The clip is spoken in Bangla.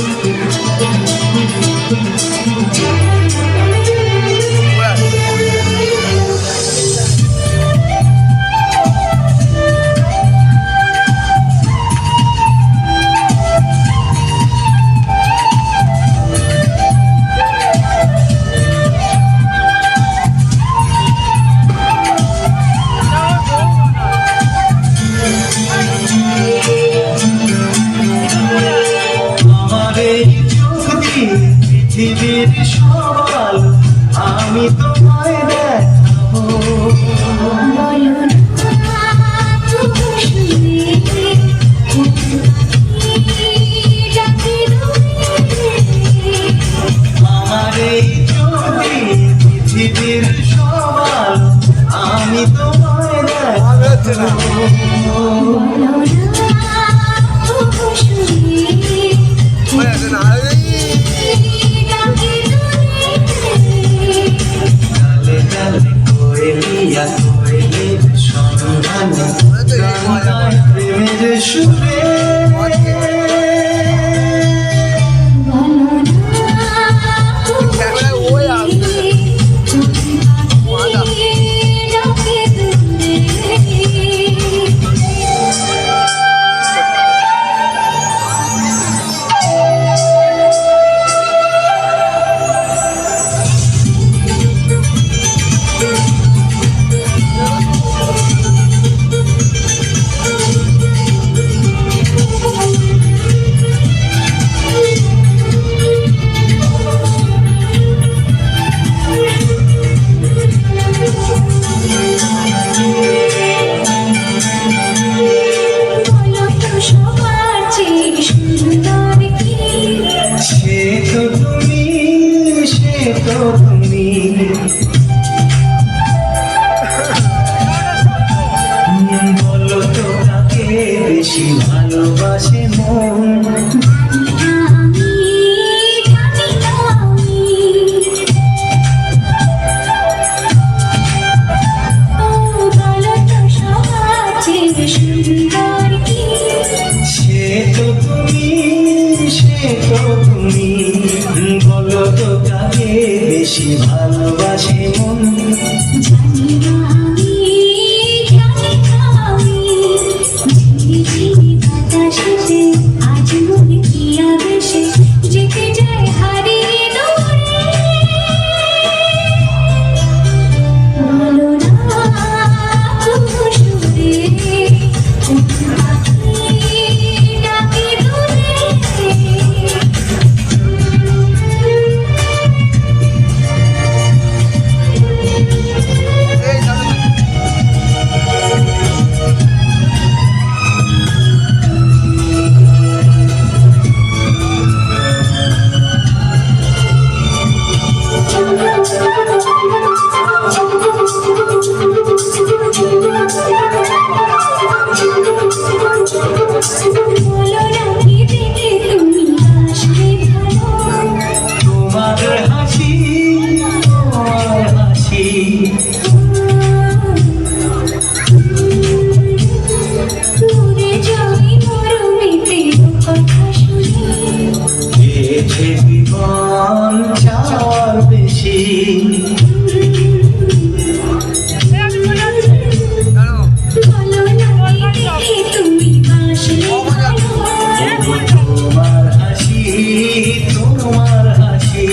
Thank you. পৃথিবীর সবাল আমি তোমায় দেখাবো। আমার এই পৃথিবীর সবাল আমি তোমায় দেখাবো। সরল প্রেমের সুরে বেশি ভালোবাসে মন। জানি না।